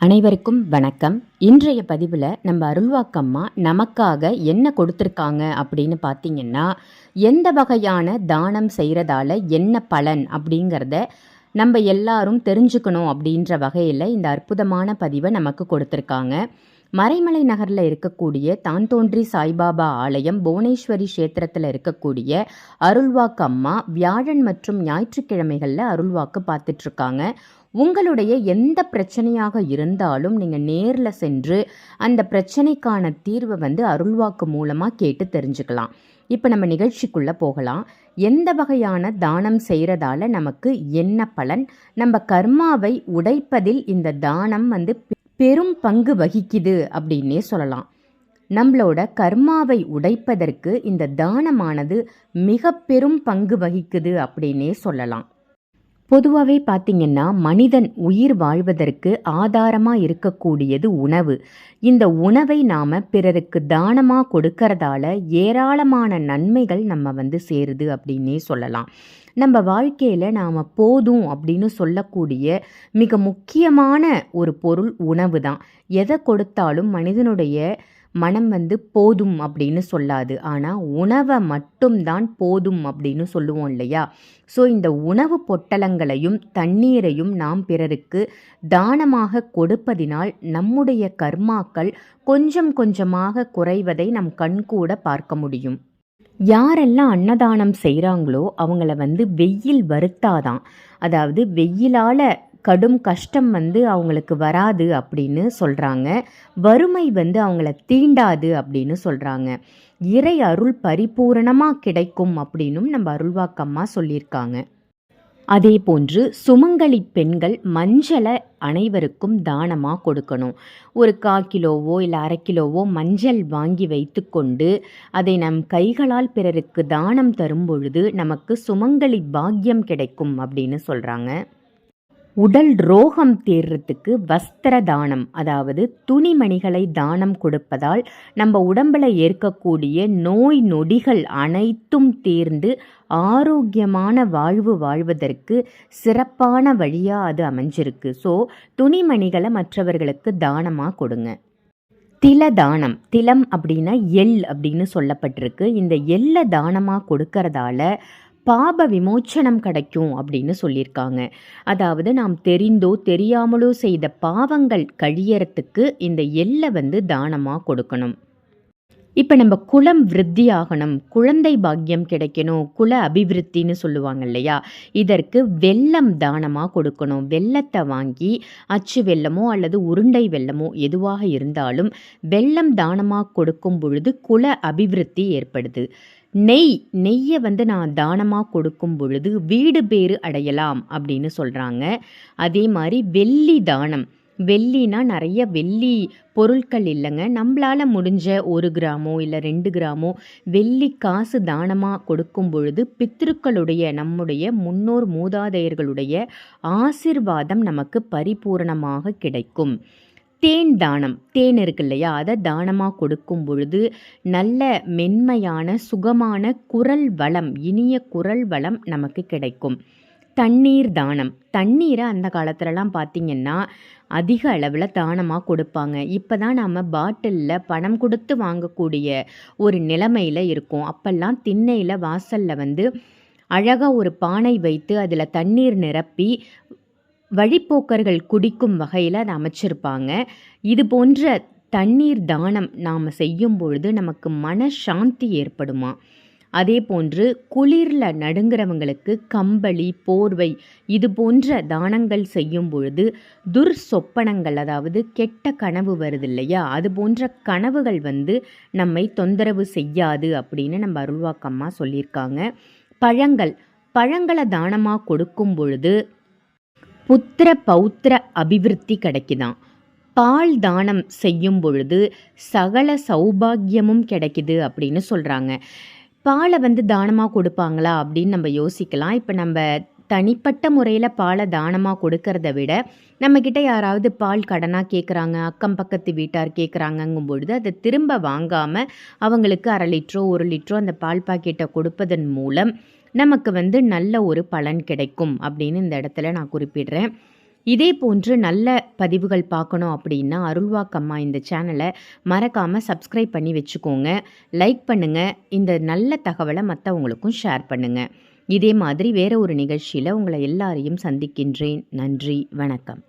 அனைவருக்கும் வணக்கம். இன்றைய பதிவில் நம்ம அருள்வாக்கம்மா நமக்காக என்ன கொடுத்துருக்காங்க அப்படின்னு பார்த்தீங்கன்னா எந்த வகையான தானம் செய்கிறதால என்ன பலன் அப்படிங்கிறத நம்ம எல்லாரும் தெரிஞ்சுக்கணும் அப்படின்ற வகையில் இந்த அற்புதமான பதிவை நமக்கு கொடுத்துருக்காங்க. மறைமலை நகரில் இருக்கக்கூடிய தான் தோன்றி சாய்பாபா ஆலயம் புவனேஸ்வரி க்ஷேத்திரத்தில் இருக்கக்கூடிய அருள்வாக்கு அம்மா வியாழன் மற்றும் ஞாயிற்றுக்கிழமைகளில் அருள்வாக்கு பார்த்துட்ருக்காங்க உங்களுடைய எந்த பிரச்சனையாக இருந்தாலும் நீங்கள் நேரில் சென்று அந்த பிரச்சனைக்கான தீர்வை வந்து அருள்வாக்கு மூலமாக கேட்டு தெரிஞ்சுக்கலாம். இப்போ நம்ம நிகழ்ச்சிக்குள்ளே போகலாம். எந்த வகையான தானம் செய்கிறதால நமக்கு என்ன பலன்? நம்ம கர்மாவை உடைப்பதில் இந்த தானம் வந்து பெரும் பங்கு வகிக்குது அப்படின்னே சொல்லலாம். நம்மளோட கர்மாவை உடைப்பதற்கு இந்த தானமானது மிக பெரும் பங்கு வகிக்குது அப்படின்னே சொல்லலாம். பொதுவாகவே பார்த்திங்கன்னா மனிதன் உயிர் வாழ்வதற்கு ஆதாரமாக இருக்கக்கூடியது உணவு. இந்த உணவை நாம் பிறருக்கு தானமாக கொடுக்கறதால ஏராளமான நன்மைகள் நம்ம வந்து சேருது அப்படின்னே சொல்லலாம். நம்ம வாழ்க்கையில் நாம் போதும் அப்படின்னு சொல்லக்கூடிய மிக முக்கியமான ஒரு பொருள் உணவு தான் எதை கொடுத்தாலும் மனிதனுடைய மனம் வந்து போதும் அப்படின்னு சொல்லாது. ஆனால் உணவை மட்டும்தான் போதும் அப்படின்னு சொல்லுவோம் இல்லையா? ஸோ இந்த உணவு பொட்டலங்களையும் தண்ணீரையும் நாம் பிறருக்கு தானமாக கொடுப்பதினால் நம்முடைய கர்மாக்கள் கொஞ்சம் கொஞ்சமாக குறைவதை நம் கண்கூட பார்க்க முடியும். யாரெல்லாம் அன்னதானம் செய்கிறாங்களோ அவங்கள வந்து வெயில் வருத்தாதான். அதாவது வெயிலால் கடும் கஷ்டம் வந்து அவங்களுக்கு வராது அப்படின்னு சொல்கிறாங்க வறுமை வந்து அவங்கள தீண்டாது அப்படின்னு சொல்கிறாங்க இறை அருள் பரிபூரணமாக கிடைக்கும் அப்படின்னும் நம்ம அருள்வாக்கம்மா சொல்லியிருக்காங்க. அதே போன்று சுமங்கலி பெண்கள் மஞ்சளை அனைவருக்கும் தானமாக கொடுக்கணும். ஒரு கா கிலோவோ இல்லை அரை கிலோவோ மஞ்சள் வாங்கி வைத்துக்கொண்டு அதை நம் கைகளால் பிறருக்கு தானம் தரும் பொழுது நமக்கு சுமங்கலி பாக்கியம் கிடைக்கும் அப்படின்னு சொல்கிறாங்க உடல் ரோகம் தேர்றதுக்கு வஸ்திர தானம் அதாவது துணிமணிகளை தானம் கொடுப்பதால் நம்ம உடம்பில் ஏற்கக்கூடிய நோய் நொடிகள் அனைத்தும் தேர்ந்து ஆரோக்கியமான வாழ்வு வாழ்வதற்கு சிறப்பான வழியாக அது அமைஞ்சிருக்கு. ஸோ துணிமணிகளை மற்றவர்களுக்கு தானமாக கொடுங்க. தில தானம் திலம் அப்படின்னா எள் அப்படின்னு சொல்லப்பட்டிருக்கு. இந்த எல்லை தானமாக கொடுக்கறதால பாப விமோச்சனம் கிடைக்கும் அப்படின்னு சொல்லியிருக்காங்க. அதாவது நாம் தெரிந்தோ தெரியாமலோ செய்த பாவங்கள் கழியறத்துக்கு இந்த எல்லை வந்து தானமாக கொடுக்கணும். இப்போ நம்ம குலம் விருத்தி ஆகணும் குழந்தை பாக்கியம் கிடைக்கணும் குல அபிவிருத்தின்னு சொல்லுவாங்க இல்லையா? இதற்கு வெள்ளம் தானமாக கொடுக்கணும்? வெள்ளத்தை வாங்கி அச்சு வெள்ளமோ அல்லது உருண்டை வெள்ளமோ எதுவாக இருந்தாலும் வெள்ளம் தானமாக கொடுக்கும் பொழுது குல அபிவிருத்தி ஏற்படுது. நெய் நெய்யை வந்து நான் தானமாக கொடுக்கும் பொழுது வீடு பேறு அடையலாம் அப்படின்னு சொல்கிறாங்க அதே மாதிரி வெள்ளி தானம். வெள்ளினா நிறைய வெள்ளி பொருட்கள் இல்லைங்க. நம்மளால் முடிஞ்ச ஒரு கிராமோ இல்லை ரெண்டு கிராமோ வெள்ளி காசு தானமாக கொடுக்கும் பொழுது பித்திருக்களுடைய நம்முடைய முன்னோர் மூதாதையர்களுடைய ஆசிர்வாதம் நமக்கு பரிபூரணமாக கிடைக்கும். தேன் தானம் தேன் இருக்கு இல்லையா? அதை தானமாக கொடுக்கும் பொழுது நல்ல மென்மையான சுகமான குரல் வளம் இனிய குரல் வளம் நமக்கு கிடைக்கும். தண்ணீர் தானம். தண்ணீரை அந்த காலத்துலலாம் பார்த்திங்கன்னா அதிக அளவில் தானமாக கொடுப்பாங்க. இப்போ தான் நம்ம பாட்டிலில் பணம் கொடுத்து வாங்கக்கூடிய ஒரு நிலைமையில் இருக்கும். அப்போல்லாம் திண்ணையில் வாசலில் வந்து அழகாக ஒரு பானை வைத்து அதில் தண்ணீர் நிரப்பி வழிப்போக்கர்கள் குடிக்கும் வகையில் அதை அமைச்சிருப்பாங்க. இது போன்ற தண்ணீர் தானம் நாம் செய்யும் பொழுது நமக்கு மன சாந்தி ஏற்படுமா? அதே போன்று குளிரில் நடுங்கிறவங்களுக்கு கம்பளி போர்வை இது போன்ற தானங்கள் செய்யும் பொழுது துர் சொப்பனங்கள் அதாவது கெட்ட கனவு வருது இல்லையா அது போன்ற கனவுகள் வந்து நம்மை தொந்தரவு செய்யாது அப்படின்னு நம்ம அருள்வாக்கம்மா சொல்லியிருக்காங்க. பழங்கள் பழங்களை தானமாக கொடுக்கும் பொழுது புத்திர பௌத்திர அபிவிருத்தி கிடைக்குதான். பால் தானம் செய்யும் பொழுது சகல சௌபாகியமும் கிடைக்குது அப்படின்னு சொல்கிறாங்க பாலை வந்து தானமாக கொடுப்பாங்களா அப்படின்னு நம்ம யோசிக்கலாம். இப்போ நம்ம தனிப்பட்ட முறையில் பாலை தானமாக கொடுக்கறத விட நம்மக்கிட்ட யாராவது பால் கடனாக கேட்குறாங்க அக்கம் பக்கத்து வீட்டார் கேட்குறாங்கங்கும் பொழுது அதை திரும்ப வாங்காமல் அவங்களுக்கு அரை லிட்ரோ ஒரு லிட்ரோ அந்த பால் பாக்கெட்டை கொடுப்பதன் மூலம் நமக்கு வந்து நல்ல ஒரு பலன் கிடைக்கும் அப்படின்னு இந்த இடத்துல நான் குறிப்பிடுறேன். இதே போன்று நல்ல பதிவுகள் பார்க்கணும் அப்படின்னா அருள்வாக்கம்மா இந்த சேனலை மறக்காமல் சப்ஸ்கிரைப் பண்ணி வச்சுக்கோங்க. லைக் பண்ணுங்கள் இந்த நல்ல தகவலை மற்றவங்களுக்கும் ஷேர் பண்ணுங்கள் இதே மாதிரி வேறு ஒரு நிகழ்ச்சியில் உங்களை எல்லாரையும் சந்திக்கின்றேன். நன்றி. வணக்கம்.